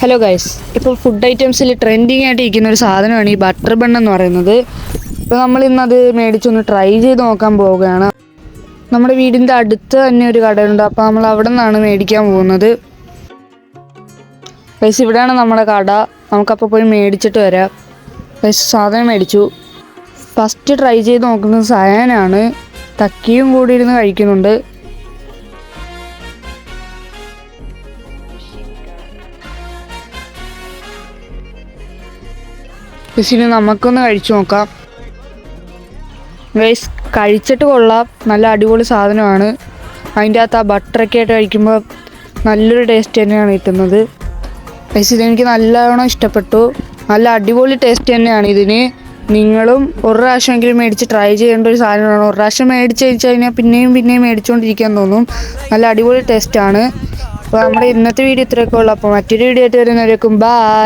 Hello guys ഇപ്പോൾ food ഐറ്റംസിൽ trending ആയിട്ട് ഇരിക്കുന്ന ഒരു സാധനമാണ് ഈ ബട്ടർ ബൺ എന്ന് പറയുന്നത്. ഇപ്പോൾ നമ്മൾ ഇന്നത് മേടിച്ചൊന്ന് ട്രൈ ചെയ്ത് നോക്കാൻ പോവുകയാണ്. നമ്മുടെ വീടിന്റെ അടുത്ത് തന്നെ ഒരു കടയുണ്ട്. അപ്പോൾ നമ്മൾ അവിടെ നിന്നാണ് മേടിക്കാൻ പോകുന്നത്. ഗൈസ് ഇവിടെയാണ് നമ്മുടെ കട. നമുക്കപ്പോൾ പോയി മേടിച്ചിട്ട് വരാം. ഗൈസ് സാധനം മേടിച്ചു. ഫസ്റ്റ് ട്രൈ ചെയ്ത് നോക്കുന്നത് സയാനാണ് തക്കിയും കൂടി ഇരുന്ന് കഴിക്കുന്നുണ്ട്. ഗൈസ് നമുക്കൊന്ന് കഴിച്ചു നോക്കാം. ഗൈസ് കഴിച്ചിട്ട് കൊള്ളാം. നല്ല അടിപൊളി സാധനമാണ്. അതിന്റെ അകത്ത് ആ ബട്ടറൊക്കെ ആയിട്ട് കഴിക്കുമ്പോൾ നല്ലൊരു ടേസ്റ്റ് തന്നെയാണ് കിട്ടുന്നത്. ഗൈസ് ഇതെനിക്ക് നല്ലവണ്ണം ഇഷ്ടപ്പെട്ടു. നല്ല അടിപൊളി ടേസ്റ്റ് തന്നെയാണ് ഇതിന്. നിങ്ങളും ഒരു പ്രാവശ്യമെങ്കിലും മേടിച്ച് ട്രൈ ചെയ്യേണ്ട ഒരു സാധനമാണ്. ഒരു പ്രാവശ്യം മേടിച്ച് കഴിച്ച് കഴിഞ്ഞാൽ പിന്നെയും പിന്നെയും മേടിച്ചുകൊണ്ടിരിക്കാൻ തോന്നും. നല്ല അടിപൊളി ടേസ്റ്റാണ് അപ്പോൾ നമ്മുടെ ഇന്നത്തെ വീഡിയോ ഇത്രയൊക്കെ ഉള്ളൂ. അപ്പോൾ മറ്റൊരു വീഡിയോ ആയിട്ട് വരുന്നവരേക്കും ബൈ